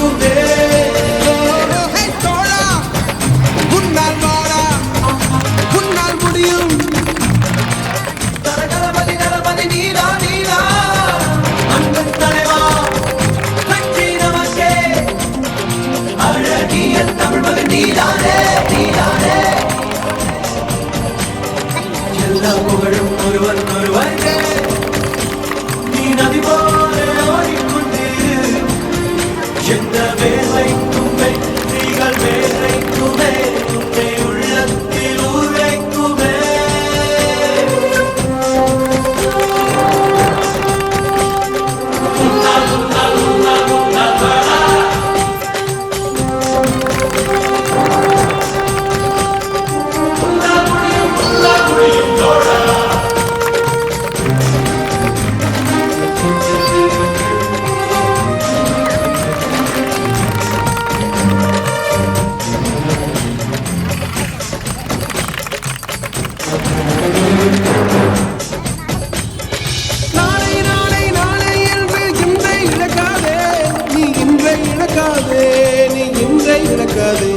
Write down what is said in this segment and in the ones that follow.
ஹே புகழும் ஒருவன் நீ நதி போ எந்த வேலைக்கும் வெற்றிகள் வேலைக்குமே இழக்காதே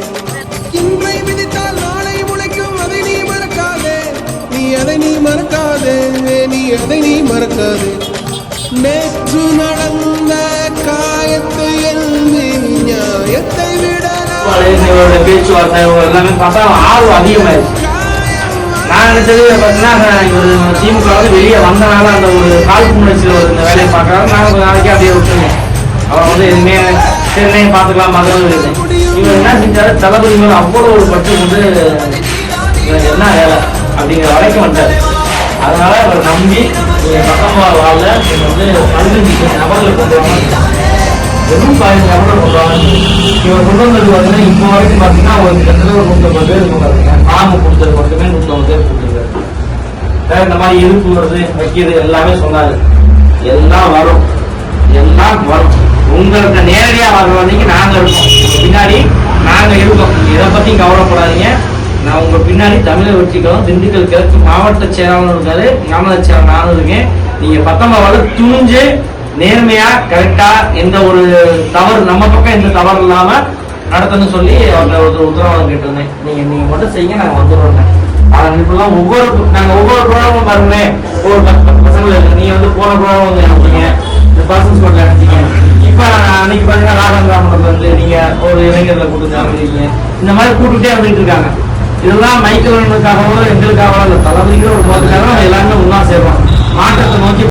இன்றை விதித்தால் நாளை உழைக்கும் அதை நீ மறக்காதே. நீ அதை நீ மறக்காதே நீ அதை நீ மறக்காதே. நேற்று நடந்த காயத்தை எழுதி நியாயத்தை விட பேச்சுவார்த்தை எல்லாமே பார்த்தா ஆர்வம் அதிகமாயிருச்சு நான் நினைச்சது பார்த்தீங்கன்னா இவர் திமுக வந்து வெளியே வந்தனால அந்த ஒரு காழ்ப்புணர்ச்சியில் ஒரு இந்த வேலையை பார்க்கறாரு. நான் நாளைக்கு அப்படியே விட்டுருங்க அவர் வந்து எதுவுமே சென்னை பார்த்துக்கலாம் பார்க்கலாம் இவர் என்ன செஞ்சாரு? தளபதி மேலே அவ்வளோ ஒரு பட்சம் வந்து என்ன வேலை அப்படிங்கிற வரைக்கும் வந்தார் அதனால அவர் நம்பி பத்தொன்பது வாழ வந்து பதினஞ்சு நபர்கள் கொண்டு வாங்க வெறும் பதினஞ்சு நபர்கள் கொண்டு வாங்க இவர் கொண்டு வந்தது வந்து இப்போ வரைக்கும் பார்த்தீங்கன்னா ஒரு கிட்டத்தட்ட ஒரு நூற்றம்பது பேர் கொண்டாருங்க பாம்பு கொடுத்தது மட்டுமே நூற்றம்பது பேர் கொடுத்துருக்காரு. வேற இந்த மாதிரி இருப்பு வருது வைக்கிறது எல்லாமே சொன்னாரு. எல்லாம் வரும். எல்லாம் வரும். உங்களுக்கு நேரடியாக வர்ற வரைக்கும் நாங்கள் இருக்கோம். பின்னாடி நாங்கள் இருக்கோம். இதை பற்றியும் கவலைப்படாதீங்க. நான் உங்கள் பின்னாடி தமிழை வச்சுக்கிறோம் திண்டுக்கல் கிழக்கு மாவட்ட செயலாளர் இருக்காரு. மாவட்ட செயலாளர் நானும் இருக்கேன். நீங்கள் பத்தொன்பது துணிஞ்சு நேர்மையாக கரெக்டாக எந்த ஒரு தவறு நம்ம பக்கம் எந்த தவறு இல்லாமல் நடத்தணும்னு சொல்லி அவர்கிட்ட ஒரு உத்தரவாதம் கேட்டிருந்தேன். நீங்கள் நீங்கள் மட்டும் செய்யுங்க நாங்கள் வந்துடுறோங்க ஆனால் இப்பெல்லாம் ஒவ்வொரு நாங்கள் ஒவ்வொரு ப்ரோக்ராமும் பாருங்களேன். ஒவ்வொரு பத்து நீங்கள் பசங்களை வந்து போன ப்ரோக்ராம் வந்து அனுப்புங்க இந்த பர்சன்ஸ் ஸ்கூல்ல அனுப்பிங்க அன்னைக்கு பாருங்க ராகவன் வந்து நீங்க ஒரு இளைஞர்களை கூட்டு அப்படின்னு இந்த மாதிரி கூட்டுகிட்டே வந்துட்டு இருக்காங்க. இதெல்லாம் மைக்கேலனுக்காகவோ எங்களுக்காகவோ இல்லை தளபதிகளோ ஒரு போதுக்காக எல்லாருமே ஒன்றா சேர்வோம் மாற்றத்தை நோக்கி